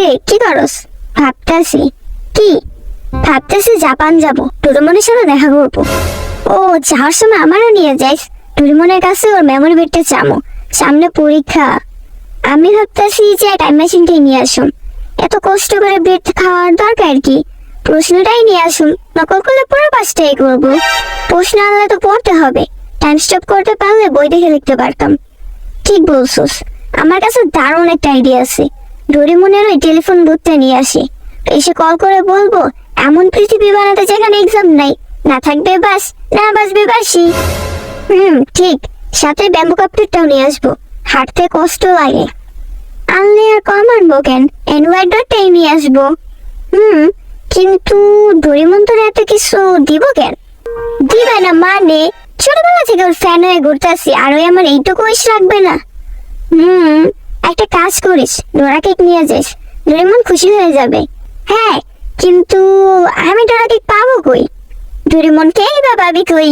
কিরে কি করস? ভাবতাছি, কি? ভাবতেছি জাপান যাব ডোরেমনের সাথে দেখা করব। ও, যাওয়ার সময় আমারও নিয়ে যাইস ডোরেমনের কাছে ওর মেমোরি বেডটা চামো, সামনে পরীক্ষা। আমি ভাবতেছি যে টাইম মেশিনটাই নিয়ে আসুন এত কষ্ট করে বেড খাওয়ার দরকার কি? প্রশ্নটাই নিয়ে আসুন নকল করলে পুরো পাঁচটাই করব। প্রশ্ন আনলে তো পড়তে হবে টাইম স্টপ করতে পারলে বই দেখে লিখতে পারতাম। ঠিক বলছোস, আমার কাছে দারুণ একটা আইডিয়া আছে। ডোরেমনের ওই টেলিফোন বুথটা নিয়ে আসি। এসে কল করে বলব, এমন পৃথিবী বানাতে যেখানে এক্সাম নাই। না থাকবে বাস, না বাসবে বাসি। হুম, ঠিক। সাথে ব্যাম্বু কাপড়টাও নিয়ে আসব। হাঁটতে কষ্ট লাগে। আনলে আর কম আনব কেন? এনওয়ার্ডটাই নিয়ে আসব। হুম, কিন্তু ডোরেমন তো এত কিছু দিব কেন? দিবে না মানে? ছোটবেলা থেকে ওর ফ্যান হয়ে ঘুরতেছি আর ওই আমার এইটুকু রাখবে না। হুম একটা কাজ করিস ডোরা কেক নিয়ে যাস ডোরেমন খুশি হয়ে যাবে। হ্যাঁ কিন্তু আমি ডোরা কেক পাবো কই? ডোরেমন কেই বা পাবি কই?